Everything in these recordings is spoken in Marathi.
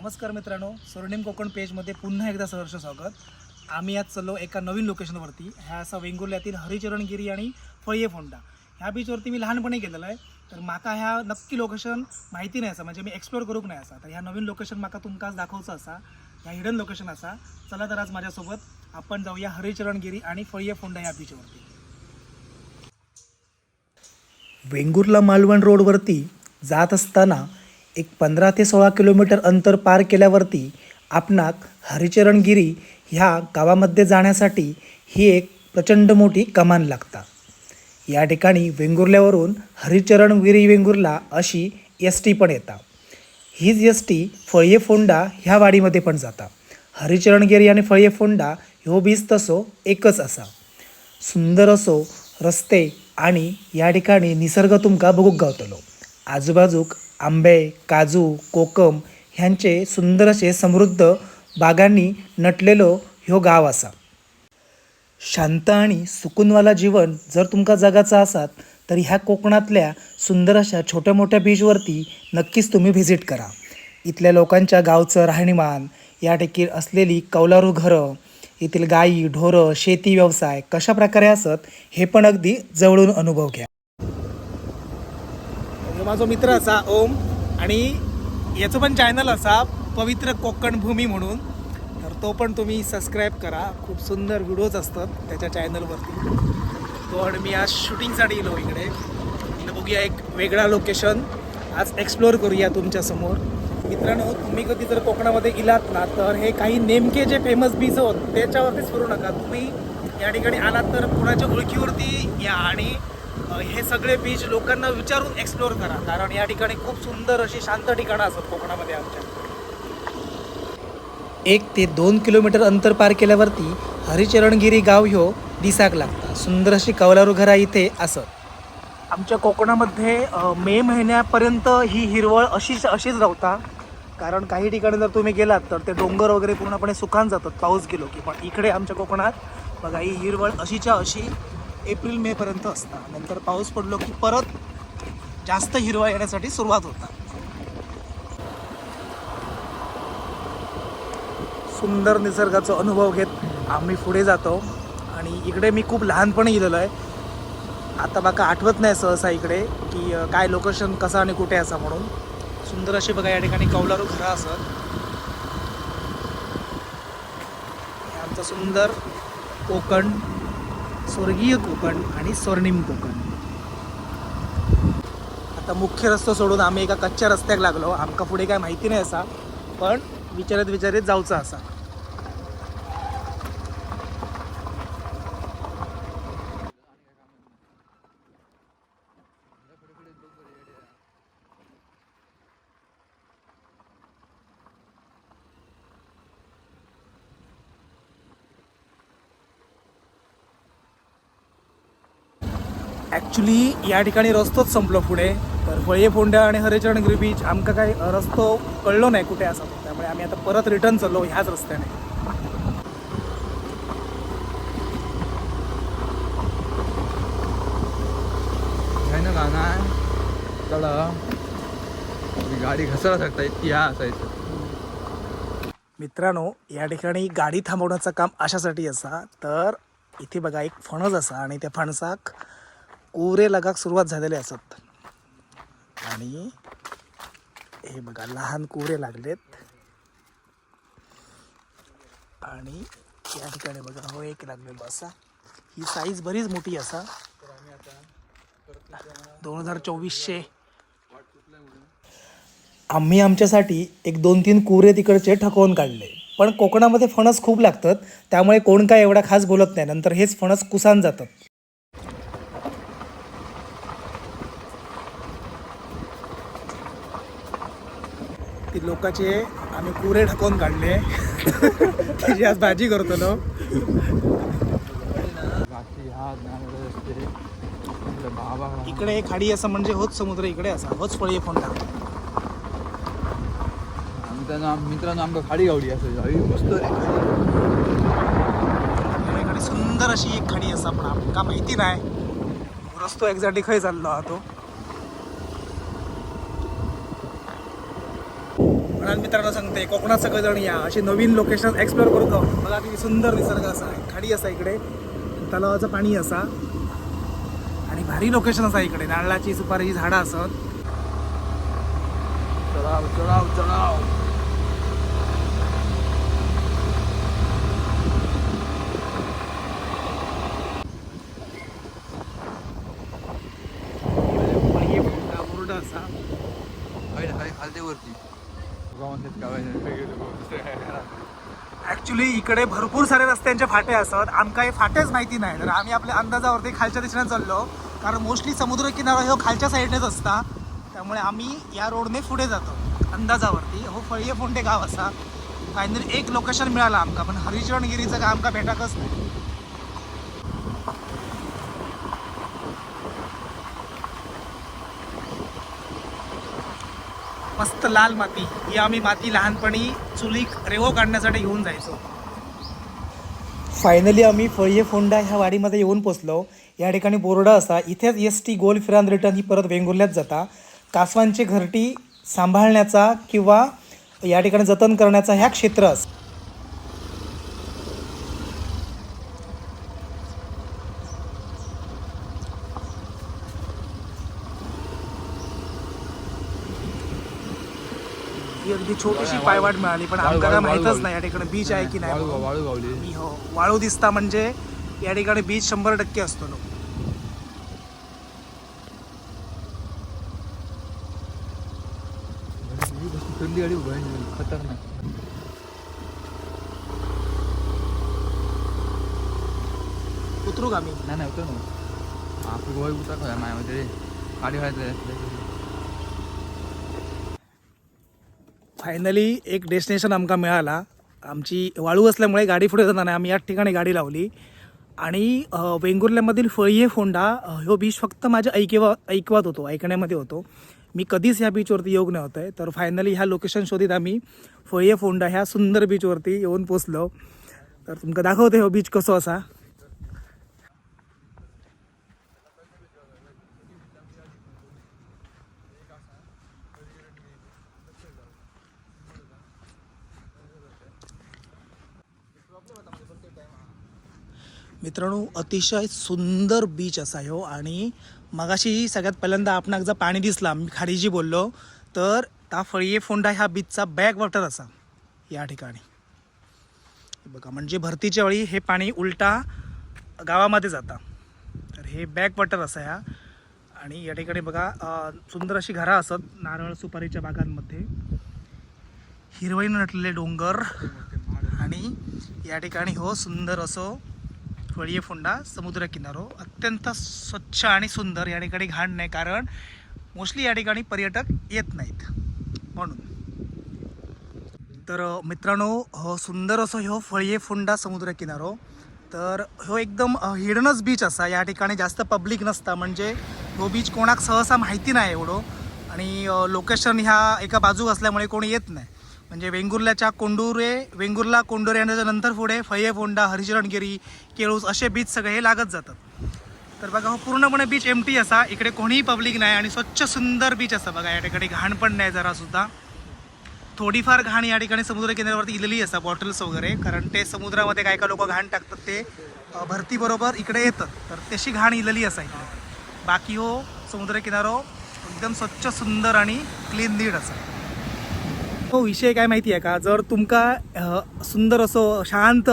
नमस्कार मित्रांनो स्वर्णिम कोकण पेजमध्ये पुन्हा एकदा सहर्ष स्वागत. आम्ही आज चाललो एका नवीन लोकेशनवरती ह्या असा वेंगुर्ल्यातील हरिचरणगिरी आणि फळये फोंडा. ह्या बीचवरती मी लहानपणी गेलेलो आहे. तर माका ह्या नक्की लोकेशन माहिती नाही असा. म्हणजे मी एक्सप्लोर करूक नाही असा. तर ह्या नवीन लोकेशन माका तुमका आज दाखवचं असा. ह्या हिडन लोकेशन असा. चला तर आज माझ्यासोबत आपण जाऊया हरिचरणगिरी आणि फळये फोंडा ह्या बीचवरती वेंगुर्ला मालवण रोडवरती जात असताना एक पंधरा ते सोळा किलोमीटर अंतर पार केल्यावरती आपणाक हरिचरणगिरी ह्या गावामध्ये जाण्यासाठी ही एक प्रचंड मोठी कमान लागता. या ठिकाणी वेंगुर्ल्यावरून हरिचरणगिरी वेंगुर्ला अशी एस टी पण येता. हीच एस टी फळये फोंडा ह्या वाडीमध्ये पण जाता. हरिचरणगिरी आणि फळये फोंडा ह्यो बीच तसो एकच असा. सुंदर असो रस्ते आणि या ठिकाणी निसर्ग तुमका बघूक गावतलो. आजूबाजूक आंबे काजू कोकम ह्यांचे सुंदर असे समृद्ध बागांनी नटलेलो ह्यो गाव असा शांत आणि सुकूनवाला जीवन जर तुमका जगाचं असात तर ह्या कोकणातल्या सुंदर अशा छोट्या मोठ्या बीचवरती नक्कीच तुम्ही व्हिजिट करा. इथल्या लोकांच्या गावचं राहणीमान या ठिकाणी असलेली कौलारू घरं येथील गायी ढोरं शेती व्यवसाय कशा प्रकारे असत हे पण अगदी जवळून अनुभव घ्या. माझो मित्र असा ओम आणि याचं पण चॅनल असा पवित्र कोकण भूमी म्हणून. तर तो पण तुम्ही सबस्क्राईब करा. खूप सुंदर व्हिडिओज असतात त्याच्या चॅनलवरती तो आणि मी आज शूटिंगसाठी येलो इकडे. बघूया एक वेगळा लोकेशन आज एक्सप्लोअर करूया तुमच्यासमोर मित्रांनो तुम्ही कधी जर कोकणामध्ये गेलात ना तर हे काही नेमके जे फेमस बीच होत त्याच्यावरतीच फिरू नका. तुम्ही या ठिकाणी आलात तर कुणाच्या ओळखीवरती या आणि हे सगळे बीच लोकांना विचारून एक्सप्लोअर करा. कारण या ठिकाणी खूप सुंदर अशी शांत ठिकाणं असतात कोकणामध्ये आमच्या. एक ते दोन किलोमीटर अंतर पार केल्यावरती हरिचरणगिरी गाव ह्यो दिसाक लागता. सुंदर अशी कौलारू घरा इथे असत आमच्या कोकणामध्ये मे महिन्यापर्यंत ही हिरवळ अशीच अशीच राहता. कारण काही ठिकाणी जर तुम्ही गेलात तर ते डोंगर वगैरे पूर्णपणे सुकान जातात पाऊस गेलो की. पण इकडे आमच्या कोकणात बघा ही हिरवळ अशीच्या अशी एप्रिल मेपर्यंत असता नंतर पाऊस पडलो की परत जास्त हिरवा येण्यासाठी सुरुवात होता सुंदर निसर्गाचा अनुभव घेत आम्ही पुढे जातो. आणि इकडे मी खूप लहानपणी गेलेलो आहे. आता बाका आठवत नाही सहसा इकडे की काय लोकेशन कसं आणि कुठे असा म्हणून. सुंदर अशी बघा या ठिकाणी कौलारू घरं असत आमचं सुंदर कोकण स्वर्गीय कोकण आणि स्वर्णिम कोकण. आता मुख्य रस्तो सोडून आम्ही एका कच्च्या रस्त्याक लागलो. आमका पुढे काय माहिती नाही असा पण विचारत विचारत जाऊचा असा. ॲक्च्युली या ठिकाणी रस्तोच संपलो पुढे. तर फळे फोंडा आणि हरिचरणगिरी बीच आमका काय रस्तो कळलो नाही कुठे असा. त्यामुळे आम्ही आता परत रिटर्न चाललो ह्याच रस्त्याने. गाडी घसरा शकता इतकी हा असायचं. मित्रांनो या ठिकाणी गाडी थांबवण्याचं काम अशासाठी असा तर इथे बघा एक फणस असा आणि त्या फणसाक कोरे लगाक सुरुवात झालेले असत. आणि हे बघा लहान कोरे लागलेत. आणि या ठिकाणी बघा हो एक लागलेलो असा. ही साईज बरीच मोठी असा. दोन हजार चोवीसशे. आम्ही आमच्यासाठी एक दोन तीन कुरे तिकडचे ठकवून काढले. पण कोकणामध्ये फणस खूप लागतात त्यामुळे कोण काय एवढा खास बोलत नाही. नंतर हेच फणस कुसान जातात. ती लोकांचे आम्ही कुरे ढकवून काढले. त्याची आज भाजी करतो ना. इकडे एक खाडी असं म्हणजे होच समुद्र इकडे असा. होच फळी फोंडा आमच्या नाम मित्रांनो आमका खाडी गावडी अरे मस्त रे. सुंदर अशी एक खाडी असा पण आमका माहिती नाही. रस्तो एक्झॅक्टली खंय चाललो हा तो. म्हणून मित्रांनो सांगते कोकणात सगळेजण या. अशी नवीन लोकेशन एक्सप्लोर करू का बघा किती सुंदर निसर्ग असा आहे. खाडी असा इकडे. तलावाचं पाणी असा. आणि भारी लोकेशन असा इकडे. नारळाची सुपारीची झाडं असत चढाव चढाव चढाव बोर्ड असा खाली खाली खालते वरती गावात काय ॲक्च्युली इकडे भरपूर सारे रस्त्यांचे फाटे असत आमका हे फाटेच माहिती नाही. तर आम्ही आपल्या अंदाजावरती खालच्या दिशेने चाललो. कारण मोस्टली समुद्र किनारा हो खालच्या साईडनेच असता. त्यामुळे आम्ही या रोडने पुढे जातो. अंदाजावरती. हो फळये फोंडे गाव असा. फायनली एक लोकेशन मिळालं आमका पण हरिचरणगिरीचं काय आमका भेटाकच नाही. मस्त लाल माती ही आम्ही माती लहानपणी चुलीक रेवो काढण्यासाठी घेऊन जायचो. फायनली आम्ही फळीये फोंडा ह्या वाडीमध्ये येऊन पोचलो. या ठिकाणी बोर्ड असा इथेच एस टी गोल फिरान रिटर्न ही परत वेंगुर्ल्यात जाता. कासवांची घरटी सांभाळण्याचा किंवा या ठिकाणी जतन करण्याचा ह्या क्षेत्र अस ही अगदी छोटीशी पायवाट मिळाली पण आमच्याला माहीतच नाही या ठिकाणी बीच आहे की नाही वाळू गावली. हो वाळू दिसता म्हणजे या ठिकाणी बीच शंभर टक्के असतो आहे खतरनाक उतरू का मी? नाही नाही होतं ना आपली गोवा उतर खा मायामध्ये. गाडी व्हायचं फायनली एक डेस्टिनेशन आमका मिळाला. आमची वाळू असल्यामुळे गाडी पुढे जाणार नाही. आम्ही याच ठिकाणी गाडी लावली. आणि वेंगुर्ल्यामधील फळये फोंडा हो ह्यो बीच फक्त माझ्या ऐकिवा ऐकवात होतो ऐकण्यामध्ये होतो. मी कधीच ह्या बीचवरती योग नव्हतं आहे तर फायनली ह्या लोकेशन शोधित आम्ही फळये फोंडा ह्या सुंदर बीचवरती येऊन पोचलो. तर तुमका दाखवते हो बीच कसो असा. मित्रांनो अतिशय सुंदर बीच असा ह्यो आणि मगाशी सगळ्यात पहिल्यांदा आपणाक जर पाणी दिसला. मी खाडीजी बोललो. तर ता फळये फोंडा ह्या बीचचा बॅक वॉटर असा या ठिकाणी. बघा म्हणजे भरतीच्या वेळी हे पाणी उलटा गावामध्ये जाता. तर हे बॅक वॉटर असा ह्या आणि या ठिकाणी बघा सुंदर अशी घरं असत नारळ सुपारीच्या बागांमध्ये. हिरवईनं नटलेले डोंगर. आणि या ठिकाणी हो सुंदर असो फळीये फोंडा समुद्रकिनारो अत्यंत स्वच्छ आणि सुंदर या ठिकाणी घाण नाही कारण मोस्टली या ठिकाणी पर्यटक येत नाहीत. म्हणून. तर मित्रांनो हो सुंदर असो ह्यो फळीये फोंडा समुद्रकिनारो तर ह्यो एकदम हिडनच बीच असा. या ठिकाणी जास्त पब्लिक नसता. म्हणजे हो बीच कोणाक सहसा माहिती नाही एवढं. आणि लोकेशन ह्या एका बाजूक असल्यामुळे कोणी येत नाही. म्हणजे वेंगुर्ल्याच्या कोंडुरे वेंगुर्ला कोंडुरे आणि नंतर पुढे फये फोंडा हरिचरणगिरी केळूस असे बीच सगळे हे लागत जातात. तर बघा हो पूर्णपणे बीच एम टी असा. इकडे कोणीही पब्लिक नाही आणि स्वच्छ सुंदर बीच असा बघा या ठिकाणी घाण पण नाही जरा सुद्धा. थोडीफार घाण या ठिकाणी समुद्र किनाऱ्यावरती इलेली असा बॉटल्स वगैरे. कारण ते समुद्रामध्ये काय काय लोक घाण टाकतात ते भरतीबरोबर इकडे येतं तर तशी घाण इलेली असा इकडे. बाकी हो समुद्र किनारो एकदम स्वच्छ सुंदर आणि क्लीन नीट असा. हो विषय काय माहिती आहे का? जर तुमका सुंदर असो शांत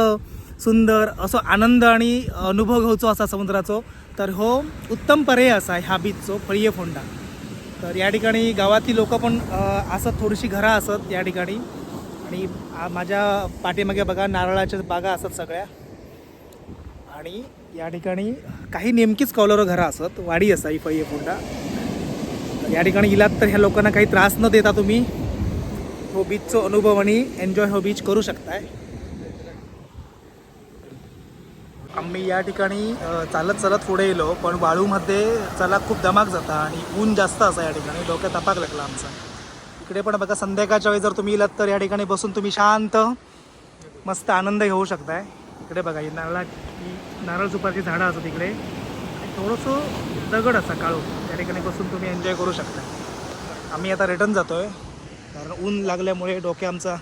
सुंदर असो आनंद आणि अनुभव घेवचो असा समुद्राचो तर हो उत्तम पर्याय असा ह्या बीचचो फळये फोंडा. तर या ठिकाणी गावातील लोक पण असत थोडीशी घरं असत या ठिकाणी. आणि माझ्या पाठीमागे बघा नारळाच्या बागा असत सगळ्या. आणि या ठिकाणी काही नेमकीच कॉलरं घरं असत. वाडी असा ही फळये फोंडा. तर या ठिकाणी गेलात तर ह्या लोकांना काही त्रास न देता तुम्ही हो बीचचं अनुभव आणि एन्जॉय हो बीच करू शकताय. आम्ही या ठिकाणी चालत चालत पुढे येलो पण वाळूमध्ये चला खूप दमाक जाता आणि ऊन जास्त असा या ठिकाणी डोक्यात तपाक लागला आमचा. इकडे पण बघा संध्याकाळच्या वेळी जर तुम्ही इलात तर या ठिकाणी बसून तुम्ही शांत मस्त आनंद घेऊ शकताय. इकडे बघा ही नारळा नारळ सुपारची झाडं असतात इकडे. थोडंसं दगड असा काळू त्या ठिकाणी बसून तुम्ही एन्जॉय करू शकता आम्ही आता रिटर्न जातोय. कारण ऊन लागल्यामुळे डोक्या आमचा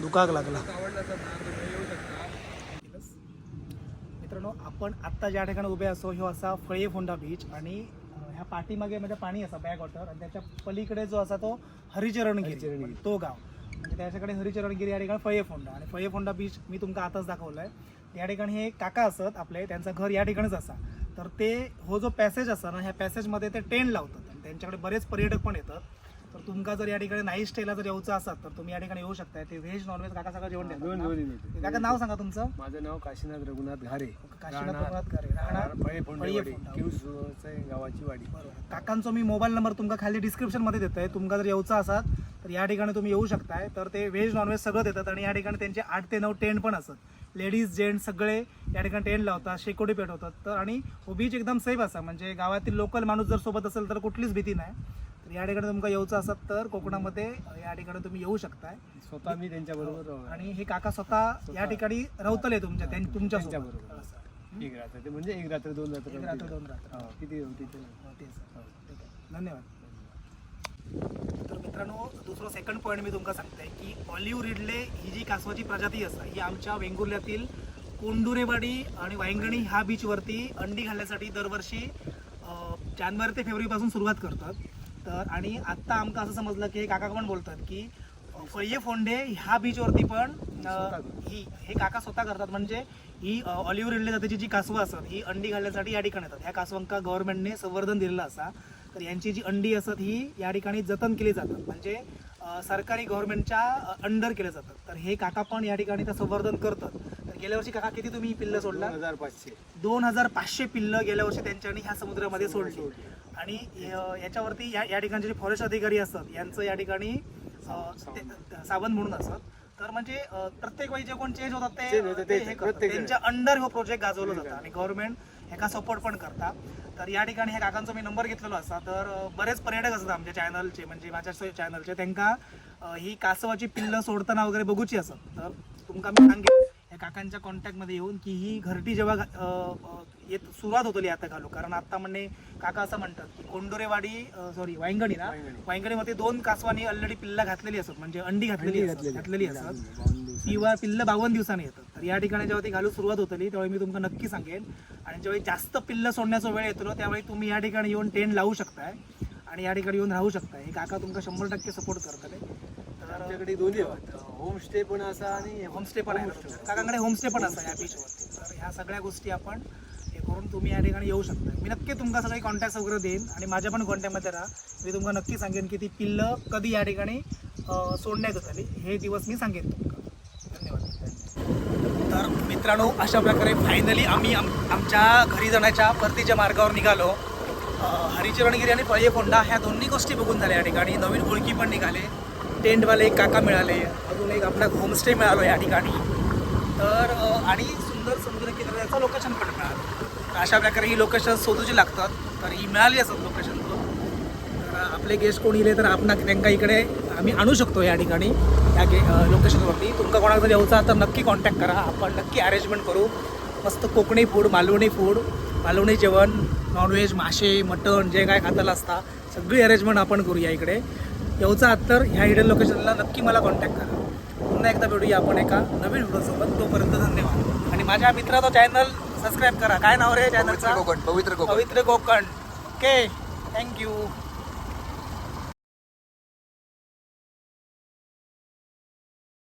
दुखाक लागला. मित्रांनो आपण आत्ता ज्या ठिकाणी उभे असो ह्यो असा फळे फोंडा बीच आणि ह्या पाठीमागे म्हणजे पाणी असा बॅक वॉटर आणि त्याच्या पलीकडे जो असा तो हरिचरणगिरी. तो गाव. म्हणजे त्याच्याकडे हरिचरणगिरी या ठिकाणी फळे फोंडा आणि फळे फोंडा बीच मी तुमका आताच दाखवलाय. त्या ठिकाणी हे काका असत आपले त्यांचं घर या ठिकाणीच असा. तर ते हो जो पॅसेज असा ना ह्या पॅसेजमध्ये ते टेंट लावतात आणि त्यांच्याकडे बरेच पर्यटक पण येतात. तर तुमका जर या ठिकाणी नाही स्टेला जर येऊचं असत तर तुम्ही या ठिकाणी येऊ शकताय. ते व्हेज नॉनव्हेज काका सगळं जेवण देतात दोन ना? दोन्ही मिळते काका नाव सांगा तुमचं? माझं नाव काशीनाथ रघुनाथ घारे. काशीनाथ रघुनाथ घारे. राहणार फळे फोंडेवाडी गावाची वाडी. बरोबर. काकांचो मी मोबाईल नंबर तुमका खाली डिस्क्रिप्शनमध्ये देतोय. तुमका जर येऊचा असाल तर या ठिकाणी तुम्ही येऊ शकताय. तर ते व्हेज नॉनव्हेज सगळं देतात आणि या ठिकाणी त्यांचे आठ ते नऊ टेंट पण असतात. लेडीज जेंट्स सगळे या ठिकाणी टेंट लावतात शेकोटी पेटवतात तर आणि बीच एकदम सेफ असा. म्हणजे गावातील लोकल माणूस जर सोबत असेल तर कुठलीच भीती नाही. तर या ठिकाणी तुमका येऊचं असत तर कोकणामध्ये या ठिकाणी तुम्ही येऊ शकताय स्वतः मी त्यांच्या बरोबर आणि हे काका स्वतः या ठिकाणी रवतले तुमच्या त्यां- तुमच्या. त्यांच्याबरोबर. असं. एक रात्र ते म्हणजे एक रात्र दोन रात्र एक रात्र दोन रात्र हो, किती होती ते हो, तेच. ठीक आहे. धन्यवाद तर मित्रांनो दुसरं सेकंड पॉईंट मी तुमका सांगते की ऑलिव्ह रिडले ही जी कासवाची प्रजाती असता ही आमच्या वेंगुर्ल्यातील कोंडुरेवाडी आणि वायंगणी ह्या बीचवरती अंडी घालण्यासाठी दरवर्षी अं, जानेवारी ते फेब्रुवारीपासून सुरुवात करतात तर आणि आत्ता आमका असं समजलं की हे काका पण बोलतात की फळये फोंडे ह्या बीचवरती पण ही हे काका स्वतः करतात. म्हणजे ही ऑलिव्ह रिडले जातीची जी कासवं असतात ही अंडी घालण्यासाठी या ठिकाणी येतात. ह्या कासवांका गव्हर्नमेंटने संवर्धन दिलेलं असा. तर यांची जी अंडी असतात ही या ठिकाणी जतन केली जातात. म्हणजे सरकारी गव्हर्नमेंटच्या अंडर केले जातात. तर हे काका पण या ठिकाणी त्या संवर्धन करतात. तर गेल्या वर्षी काका किती तुम्ही पिल्लं सोडला? दोन हजार पाचशे. दोन हजार पाचशे पिल्लं गेल्या वर्षी त्यांच्यानी ह्या समुद्रामध्ये सोडली. आणि याच्यावरती या या ठिकाणचे जे फॉरेस्ट अधिकारी असतात यांचं या ठिकाणी सावंत म्हणून असतात. तर म्हणजे प्रत्येक वेळी जे कोण चेंज होतात ते त्यांच्या अंडर हो प्रोजेक्ट गाजवलं जातं. आणि गव्हर्नमेंट ह्याका सपोर्ट पण करता. तर या ठिकाणी ह्या काकांचा मी नंबर घेतलेला असा तर बरेच पर्यटक असतात आमच्या चॅनलचे म्हणजे माझ्या चॅनलचे त्यांका अं, ही कासवाची पिल्लं सोडताना वगैरे बघूची असत तर तुमका मी सांगेन. या काकांच्या कॉन्टॅक्टमध्ये येऊन की ही घरटी जेव्हा येत सुरुवात होतली आता घालू. कारण आता म्हणणे काका असं म्हणतात की कोंडोरेवाडी सॉरी वायंगणी ना. वायंगणी. वायंगणीमध्ये दोन कासवानी ऑलरेडी पिल्ला घातलेली असत म्हणजे अंडी घातलेली असत घातलेली. असत. किंवा पिल्ल बावन्न दिवसांनी येतात. तर या ठिकाणी जेव्हा ती घालू सुरुवात होतली त्यावेळी मी तुमका नक्की सांगेन. आणि ज्यावेळी जास्त पिल्ल सोडण्याचा वेळ येतो त्यावेळी तुम्ही या ठिकाणी येऊन टेंट लावू शकताय. आणि या ठिकाणी येऊन राहू शकताय. हे काका तुमका शंभर टक्के सपोर्ट करतले. आमच्याकडे दोन्ही होमस्टे पण असा आणि होमस्टे पण आहे तुमच्या. काकांकडे होमस्टे पण असा या बीचवरती तर ह्या सगळ्या गोष्टी आपण हे करून तुम्ही या ठिकाणी येऊ शकता. मी नक्की तुमका सगळे कॉन्टॅक्ट वगैरे देईन आणि माझ्या पण कॉन्टॅक्टमध्ये राहा. मी तुम्हाला नक्की सांगेन की ती पिल्लं कधी या ठिकाणी सोडण्यात झाली हे दिवस मी सांगेन तुमका धन्यवाद. तर मित्रांनो अशा प्रकारे फायनली आम्ही आम आमच्या घरी जाण्याच्या परतीच्या मार्गावर निघालो. हरिचरणगिरी आणि पळयेकोंडा ह्या दोन्ही गोष्टी बघून झाल्या या ठिकाणी. नवीन ओळखी पण निघाले. टेंटवाले एक काका मिळाले अजून एक आपला होमस्टे मिळालो या ठिकाणी. तर आणि सुंदर समुद्रकिनाऱ्याचं लोकेशन पण मिळालं. तर अशा प्रकारे ही लोकेशन शोधूची लागतात. तर ही मिळाली असत लोकेशन तर आपले गेस्ट कोण येले तर आपण त्यांना इकडे आम्ही आणू शकतो या ठिकाणी या गे लोकेशनवरती तुमका कोणाला जर यायचा तर नक्की कॉन्टॅक्ट करा. आपण नक्की अरेंजमेंट करू. मस्त कोकणी फूड मालवणी फूड मालवणी जेवण नॉनव्हेज मासे मटण जे काय खाताला असता सगळी अरेंजमेंट आपण करूया इकडे. येऊचा आत तर ह्या हिडन लोकेशनला नक्की मला कॉन्टॅक्ट करा. पुन्हा एकदा भेटूया आपण एका नवीन व्हिडिओसोबत तोपर्यंत धन्यवाद. आणि माझ्या मित्राचा चॅनल सबस्क्राईब करा. काय नाव रे चॅनलचा कोकण पवित्र कोकण पवित्र कोकण ओके थँक्यू